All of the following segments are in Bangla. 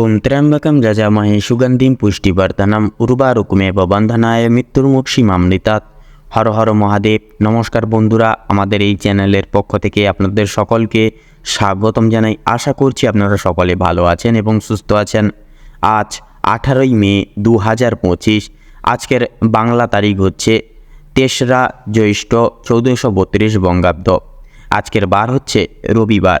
ওম ত্র্যম্বকম যজামহে সুগন্ধিম পুষ্টিবর্ধনম উর্বারুকুমেব বন্ধনায় মৃত্যুর্মুক্ষীমামৃতাৎ হর হর মহাদেব নমস্কার বন্ধুরা আমাদের এই চ্যানেলের পক্ষ থেকে আপনাদের সকলকে স্বাগতম জানাই। আশা করছি আপনারা সকলে ভালো আছেন এবং সুস্থ আছেন। আজ আঠারোই মে দু হাজার পঁচিশ, আজকের বাংলা তারিখ হচ্ছে তেসরা জ্যৈষ্ঠ চৌদ্দশো বত্রিশ বঙ্গাব্দ। আজকের বার হচ্ছে রবিবার।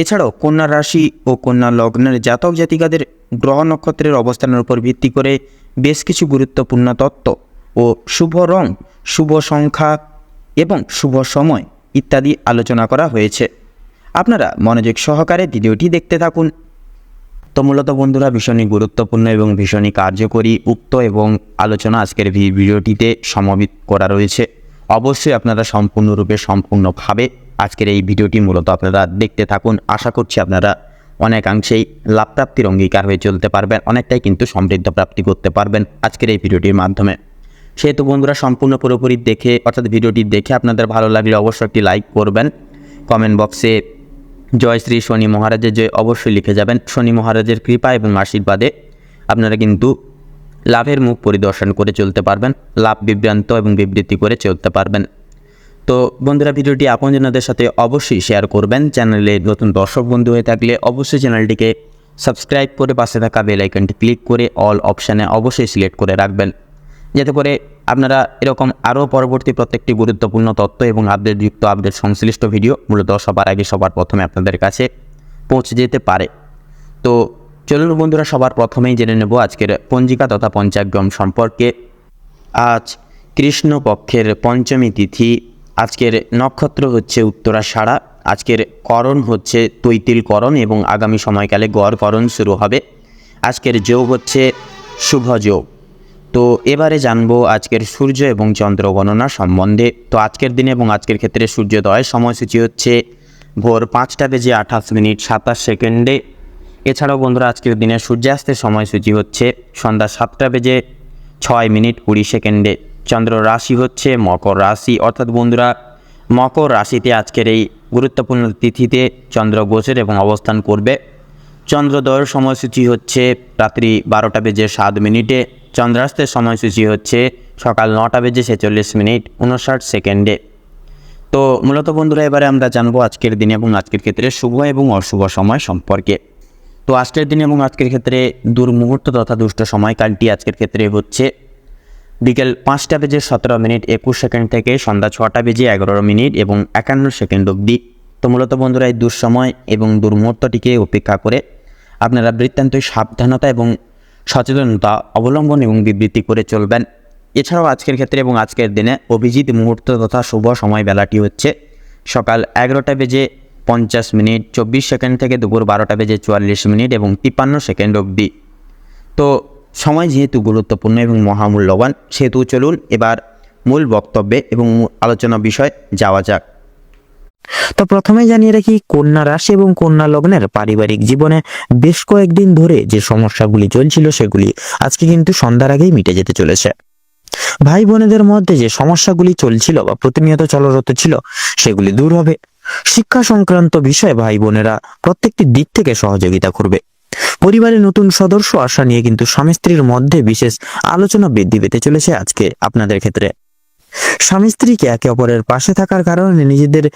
এছাড়াও কন্যা রাশি ও কন্যা লগ্নের জাতক জাতিকাদের গ্রহ নক্ষত্রের অবস্থানের উপর ভিত্তি করে বেশ কিছু গুরুত্বপূর্ণ তত্ত্ব ও শুভ রং, শুভ সংখ্যা এবং শুভ সময় ইত্যাদি আলোচনা করা হয়েছে। আপনারা মনোযোগ সহকারে ভিডিওটি দেখতে থাকুন। তো মূলত বন্ধুরা, ভীষণই গুরুত্বপূর্ণ এবং ভীষণই কার্যকরী, উক্ত এবং আলোচনা আজকের ভিডিওটিতে সমবিত করা রয়েছে। অবশ্যই আপনারা সম্পূর্ণরূপে, সম্পূর্ণভাবে আজকের এই ভিডিওটি মূলত আপনারা দেখতে থাকুন। আশা করছি আপনারা অনেকাংশেই লাভপ্রাপ্তির অঙ্গীকার হয়ে চলতে পারবেন, অনেকটাই কিন্তু সমৃদ্ধ প্রাপ্তি করতে পারবেন আজকের এই ভিডিওটির মাধ্যমে। সেহেতু বন্ধুরা, সম্পূর্ণ পুরোপুরি দেখে, অর্থাৎ ভিডিওটি দেখে আপনাদের ভালো লাগলে অবশ্যই একটি লাইক করবেন। কমেন্ট বক্সে জয় শ্রী শনি মহারাজের জয় অবশ্যই লিখে যাবেন। শনি মহারাজের কৃপা এবং আশীর্বাদে আপনারা কিন্তু লাভের মুখ পরিদর্শন করে চলতে পারবেন, লাভ বিভ্রান্ত এবং বিবৃতি করে চলতে পারবেন। তো বন্ধুরা, ভিডিওটি আপনজনদের সাথে অবশ্যই শেয়ার করবেন। চ্যানেলে নতুন দর্শক বন্ধু হয়ে থাকলে অবশ্যই চ্যানেলটিকে সাবস্ক্রাইব করে পাশে থাকা বেল আইকনটি ক্লিক করে অল অপশানে অবশ্যই সিলেক্ট করে রাখবেন। যাতে করে আপনারা এরকম আরও পরবর্তী প্রত্যেকটি গুরুত্বপূর্ণ তথ্য এবং আপডেটযুক্ত আপডেট সংশ্লিষ্ট ভিডিও মূলত সবার আগে সবার প্রথমে আপনাদের কাছে পৌঁছে যেতে পারে। তো চলুন বন্ধুরা, সবার প্রথমেই জেনে নেব আজকের পঞ্জিকা তথা পঞ্চাগ্রম সম্পর্কে। আজ কৃষ্ণপক্ষের পঞ্চমী তিথি, আজকের নক্ষত্র হচ্ছে উত্তরাষাঢ়া আজকের করণ হচ্ছে তৈতিল করণ এবং আগামী সময়কালে গড় করণ শুরু হবে। আজকের যোগ হচ্ছে শুভ যোগ। তো এবারে জানব আজকের সূর্য এবং চন্দ্র গণনা সম্বন্ধে। তো আজকের দিনে এবং আজকের ক্ষেত্রে সূর্যোদয় সময়সূচি হচ্ছে ভোর পাঁচটা বেজে আঠাশ মিনিট সাতাশ সেকেন্ডে। এছাড়াও বন্ধুরা, আজকের দিনে সূর্যাস্তের সময়সূচি হচ্ছে সন্ধ্যা সাতটা বেজে ছয় মিনিট কুড়ি সেকেন্ডে। চন্দ্র রাশি হচ্ছে মকর রাশি। অর্থাৎ বন্ধুরা, মকর রাশিতে আজকের এই গুরুত্বপূর্ণ তিথিতে চন্দ্র গোচর এবং অবস্থান করবে। চন্দ্রোদয়ের সময়সূচি হচ্ছে রাত্রি বারোটা বেজে সাত মিনিটে। চন্দ্রাস্তের সময়সূচি হচ্ছে সকাল নটা বেজে ছেচল্লিশ মিনিট উনষাট সেকেন্ডে। তো মূলত বন্ধুরা, এবারে আমরা জানব আজকের দিনে এবং আজকের ক্ষেত্রে শুভ এবং অশুভ সময় সম্পর্কে। তো আজকের দিনে এবং আজকের ক্ষেত্রে দুর্মুহূর্ত তথা দুষ্ট সময়কালটি আজকের ক্ষেত্রে হচ্ছে বিকেল পাঁচটা বেজে সতেরো মিনিট, একুশ সেকেন্ড থেকে সন্ধ্যা ছটা বেজে এগারো মিনিট এবং একান্ন সেকেন্ড অবধি। তো মূলত বন্ধুরা, এই দুঃসময় এবং দুর্মুহূর্তটিকে উপেক্ষা করে আপনারা বৃত্তান্তই সাবধানতা এবং সচেতনতা অবলম্বন এবং বিবৃতি করে চলবেন। এছাড়াও আজকের ক্ষেত্রে এবং আজকের দিনে অভিজিৎ মুহূর্ত তথা শুভ সময় বেলাটি হচ্ছে সকাল এগারোটা বেজে পঞ্চাশ মিনিট, চব্বিশ সেকেন্ড থেকে দুপুর বারোটা বেজে চুয়াল্লিশ মিনিট এবং তিপ্পান্ন সেকেন্ড অবধি। তো সময় যেহেতু গুরুত্বপূর্ণ এবং মহামূল্যবান, সেহেতু চলুন এবার মূল বক্তব্যে এবং আলোচনা বিষয় যাওয়া যাক। তো প্রথমে জানিয়ে রাখি, কন্যা রাশি এবং কন্যা লগ্নের পারিবারিক জীবনে বেশ কয়েকদিন ধরে যে সমস্যাগুলি চলছিল সেগুলি আজকে কিন্তু সন্ধ্যার আগেই মিটে যেতে চলেছে। ভাই বোনেদের মধ্যে যে সমস্যাগুলি চলছিল বা প্রতিনিয়ত চলরত ছিল, সেগুলি দূর হবে। শিক্ষা সংক্রান্ত বিষয়ে ভাই বোনেরা প্রত্যেকটি দিক থেকে সহযোগিতা করবে। পরিবারের নতুন সদস্য আসা নিয়ে কিন্তু স্বামী স্ত্রীর মধ্যে বিশেষ আলোচনা বৃদ্ধি পেতে চলেছে আজকে আপনাদের ক্ষেত্রে। স্বামী স্ত্রীকে একে অপরের পাশে থাকার কারণে নিজেদের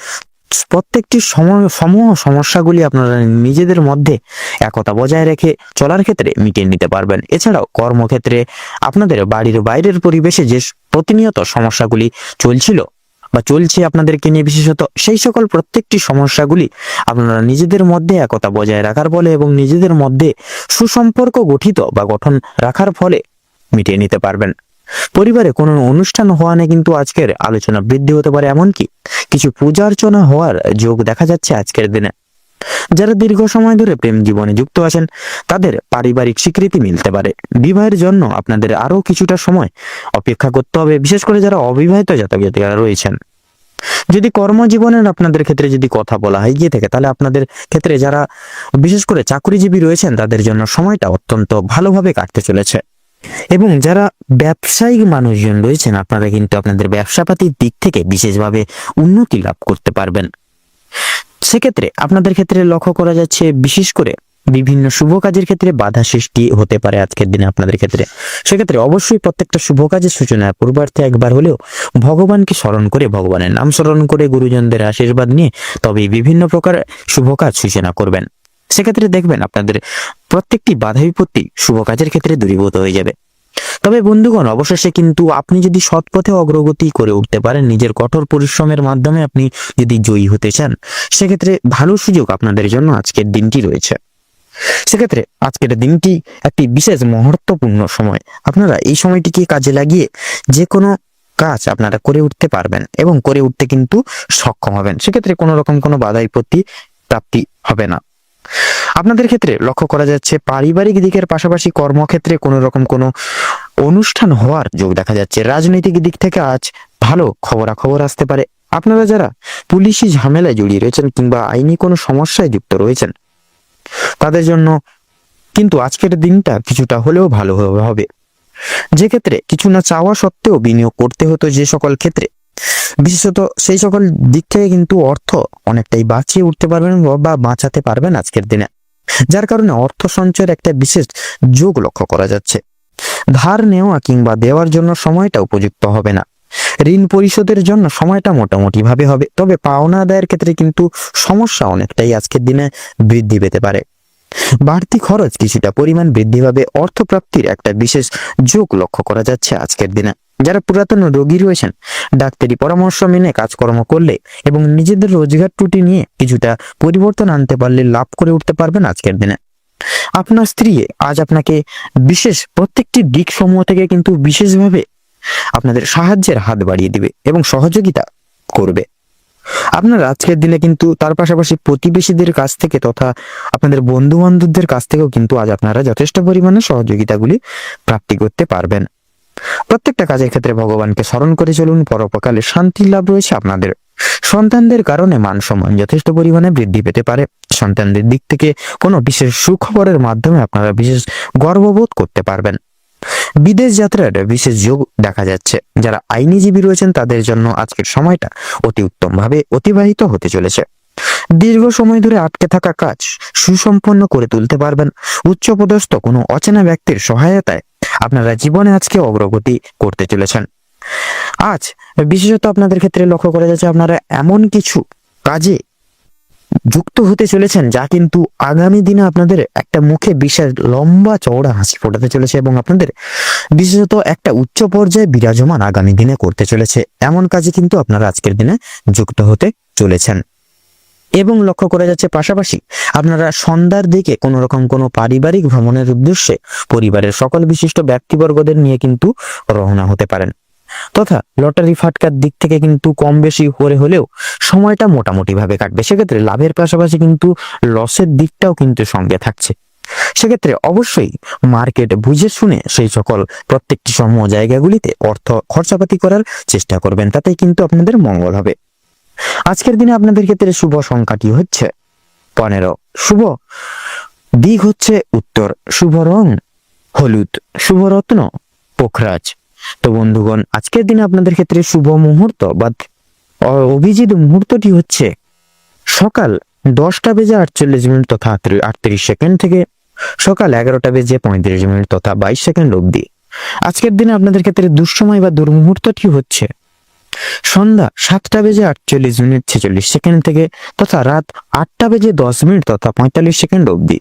প্রত্যেকটি সম- সমূহ সমস্যাগুলি আপনারা নিজেদের মধ্যে একতা বজায় রেখে চলার ক্ষেত্রে মিটিয়ে নিতে পারবেন। এছাড়াও কর্মক্ষেত্রে আপনাদের বাড়ির বাইরের পরিবেশে যে প্রতিনিয়ত সমস্যাগুলি চলছিল বা চলছে আপনাদেরকে নিয়ে বিশেষত সেই সকল প্রত্যেকটি সমস্যাগুলি আপনারা নিজেদের মধ্যে একতা বজায় রাখার ফলে এবং নিজেদের মধ্যে সুসম্পর্ক গঠিত বা গঠন রাখার ফলে মিটিয়ে নিতে পারবেন। পরিবারে কোনো অনুষ্ঠান হওয়া নিয়ে কিন্তু আজকের আলোচনা বৃদ্ধি হতে পারে, এমনকি কিছু পূজা অর্চনা হওয়ার যোগ দেখা যাচ্ছে আজকের দিনে। যারা দীর্ঘ সময় ধরে প্রেম জীবনে যুক্ত আছেন, তাদের পারিবারিক স্বীকৃতি মিলতে পারে। বিবাহের জন্য আপনাদের আরও কিছুটা সময় অপেক্ষা করতে হবে, বিশেষ করে যারা অবিবাহিত জাতক জাতিকারা রয়েছেন। যদি কর্মজীবনের আপনাদের ক্ষেত্রে যদি কথা বলা হয় গিয়ে থাকে, তাহলে আপনাদের ক্ষেত্রে যারা বিশেষ করে চাকরিজীবী রয়েছেন, তাদের জন্য সময়টা অত্যন্ত ভালোভাবে কাটতে চলেছে। এবং যারা ব্যবসায়িক মানুষজন রয়েছেন, আপনারা কিন্তু আপনাদের ব্যবসাপাতির দিক থেকে বিশেষভাবে উন্নতি লাভ করতে পারবেন। সেক্ষেত্রে আপনাদের ক্ষেত্রে লক্ষ্য করা যাচ্ছে, বিশেষ করে বিভিন্ন শুভ কাজের ক্ষেত্রে বাধা সৃষ্টি হতে পারে আজকের দিনে আপনাদের ক্ষেত্রে। সেক্ষেত্রে অবশ্যই প্রত্যেকটা শুভ কাজের সূচনা পূর্বার্থে একবার হলেও ভগবানকে স্মরণ করে ভগবানের নাম স্মরণ করে গুরুজনদের আশীর্বাদ নিয়ে তবেই বিভিন্ন প্রকার শুভ কাজ সূচনা করবেন। সেক্ষেত্রে দেখবেন আপনাদের প্রত্যেকটি বাধা বিপত্তি শুভ কাজের ক্ষেত্রে দূরীভূত হয়ে যাবে। তবে বন্ধুগণ, অবশেষে কিন্তু আপনি যদি সৎ পথে অগ্রগতি করে উঠতে পারেন, নিজের কঠোর পরিশ্রমের মাধ্যমে আপনি যদি জয়ী হতে চান, সেক্ষেত্রে ভালো সুযোগ আপনাদের জন্য আজকের দিনটি রয়েছে। সেক্ষেত্রে আজকের দিনটি একটি বিশেষ মহত্বপূর্ণ সময়। আপনারা এই সময়টিকে কাজে লাগিয়ে যে কোনো কাজ আপনারা করে উঠতে পারবেন এবং করে উঠতে কিন্তু সক্ষম হবেন। সেক্ষেত্রে কোনো রকম কোনো বাধা বিপত্তি প্রাপ্তি হবে না। আপনাদের ক্ষেত্রে লক্ষ্য করা যাচ্ছে, পারিবারিক দিকের পাশাপাশি কর্মক্ষেত্রে কোনো রকম কোনো অনুষ্ঠান হওয়ার যোগ দেখা যাচ্ছে। রাজনৈতিক দিক থেকে আজ ভালো খবরাখবর আসতে পারে। আপনারা যারা পুলিশি ঝামেলায় জড়িয়ে রয়েছেন কিংবা আইনি কোনো সমস্যায় যুক্ত রয়েছেন, তাদের জন্য কিন্তু আজকের দিনটা কিছুটা হলেও ভালো হবে। যে ক্ষেত্রে কিছু না চাওয়া সত্ত্বেও বিনিয়োগ করতে হতো যে সকল ক্ষেত্রে। বিশেষত সেই সকল দিক থেকে কিন্তু অর্থ অনেকটাই বাঁচিয়ে উঠতে পারবেন বা বাঁচাতে পারবেন আজকের দিনে। যার কারণে অর্থ সঞ্চয়ের একটা বিশেষ যোগ লক্ষ্য করা যাচ্ছে। ধার নেওয়া কিংবা দেওয়ার জন্য সময়টা উপযুক্ত হবে না। ঋণ পরিশোধের জন্য সময়টা মোটামুটি ভাবে হবে, তবে পাওনা আদায়ের ক্ষেত্রে কিন্তু সমস্যা অনেকটাই আজকের দিনে বৃদ্ধি পেতে পারে। বাড়তি খরচ কিছুটা পরিমাণ বৃদ্ধি পাবে, অর্থপ্রাপ্তির একটা বিশেষ যোগ লক্ষ্য করা যাচ্ছে আজকের দিনে। যারা পুরাতন রোগী রয়েছেন, ডাক্তারি পরামর্শ মেনে কাজকর্ম করলে এবং নিজেদের রোজগার ত্রুটি নিয়ে কিছুটা পরিবর্তন আনতে পারলে লাভ করে উঠতে পারবেন আজকের দিনে। আপনার স্ত্রী আজ আপনাকে বিশেষ প্রত্যেকটি দিক সমূহ থেকে কিন্তু বিশেষভাবে আপনাদের সাহায্যের হাত বাড়িয়ে দিবে এবং সহযোগিতা করবে। আপনার আজকের দিনে কিন্তু তার পাশাপাশি প্রতিবেশীদের কাছ থেকে তথা আপনাদের বন্ধু বান্ধবদের কাছ থেকেও কিন্তু আজ আপনারা যথেষ্ট পরিমাণে সহযোগিতাগুলি প্রাপ্তি করতে পারবেন। প্রত্যেকটা কাজের ক্ষেত্রে ভগবানকে স্মরণ করে চলুন, পরোপকালে শান্তি লাভ রয়েছে আপনাদের। সন্তানদের কারণে মান সম্মান যথেষ্ট পরিমাণে বৃদ্ধি পেতে পারে। সন্তানদের দিক থেকে কোনো বিশেষ সুখবরের মাধ্যমে আপনারা বিশেষ গর্ববোধ করতে পারবেন। বিদেশ যাত্রার বিশেষ যোগ দেখা যাচ্ছে। যারা আইনিজীবী রয়েছেন, তাদের জন্য আজকের সময়টা অতি উত্তমভাবে অতিবাহিত হতে চলেছে। দীর্ঘ সময় ধরে আটকে থাকা কাজ সুসম্পন্ন করে তুলতে পারবেন। উচ্চপদস্থ কোনো অচেনা ব্যক্তির সহায়তায় আপনারা জীবনে আজকে অগ্রগতি করতে চলেছেন। আজ বিশেষত আপনাদের ক্ষেত্রে লক্ষ্য করা যাচ্ছে, আপনারা এমন কিছু কাজে যুক্ত হতে চলেছেন, যা কিন্তু আগামী দিনে আপনাদের একটা মুখে বিশাল লম্বা চওড়া হাসি ফোটাতে চলেছে এবং আপনাদের বিশেষত একটা উচ্চ পর্যায়ে বিরাজমান আগামী দিনে করতে চলেছে। এমন কাজে কিন্তু আপনারা আজকের দিনে যুক্ত হতে চলেছেন। এবং লক্ষ্য করা যাচ্ছে পাশাপাশি আপনারা সন্ধ্যার দিকে কোনো রকম কোনো পারিবারিক ভ্রমণের উদ্দেশ্যে পরিবারের সকল বিশিষ্ট ব্যক্তিবর্গদের নিয়ে কিন্তু রওনা হতে পারেন। তথা লটারি ফাটকার দিক থেকে কিন্তু কম বেশি করে হলেও সময়টা মোটামুটি ভাবে কাটবে। সেক্ষেত্রে লাভের পাশাপাশি কিন্তু লসের দিকটাও কিন্তু সঙ্গে থাকছে। সেক্ষেত্রে অবশ্যই মার্কেট বুঝে শুনে সেই সকল প্রত্যেকটি সমূহ জায়গাগুলিতে অর্থ খরচাপাতি করার চেষ্টা করবেন তাতে কিন্তু আপনাদের মঙ্গল হবে। আজকের দিনে আপনাদের ক্ষেত্রে শুভ সংখ্যাটি হচ্ছে পনেরো। শুভ দিক হচ্ছে উত্তর। শুভ রং হলুদ। শুভ রত্ন পোখরাজ। তো বন্ধুগণ, আজকের দিনে আপনাদের ক্ষেত্রে শুভ মুহূর্ত বা অভিজিৎ মুহূর্তটি হচ্ছে সকাল দশটা বেজে আটচল্লিশ মিনিট তথা আটত্রিশ সেকেন্ড থেকে সকাল এগারোটা বেজে পঁয়ত্রিশ মিনিট তথা বাইশ সেকেন্ড অবধি। আজকের দিনে আপনাদের ক্ষেত্রে দুঃসময় বা দুর্মুহূর্তটি হচ্ছে সন্ধ্যা সাতটা বেজে আটচল্লিশ মিনিট ছেচল্লিশ সেকেন্ড থেকে তথা রাত আটটা বেজে দশ মিনিট তথা পঁয়তাল্লিশ সেকেন্ড অবধি।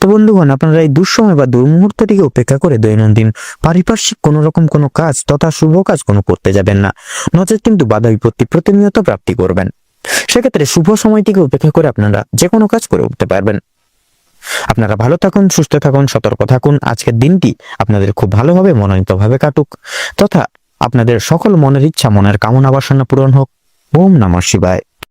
তো বন্ধুগণ, আপনারা এই দুঃসময় বা দুর্মুহূর্তটিকে উপেক্ষা করে দৈনন্দিন পারিপার্শ্বিক কোনো রকম কোনো কাজ তথা শুভ কাজ কোনো করতে যাবেন না। নচেত কিন্তু বাধা বিপত্তি প্রতিনিয়ত প্রাপ্তি করবেন। সেক্ষেত্রে শুভ সময়টিকে উপেক্ষা করে আপনারা যে কোনো কাজ করে উঠতে পারবেন। আপনারা ভালো থাকুন, সুস্থ থাকুন, সতর্ক থাকুন। আজকের দিনটি আপনাদের খুব ভালোভাবে মনোনীতভাবে কাটুক তথা আপনাদের সকল মনের ইচ্ছা, মনের কামনা বাসনা পূরণ হোক। ওম নমঃ শিবায়।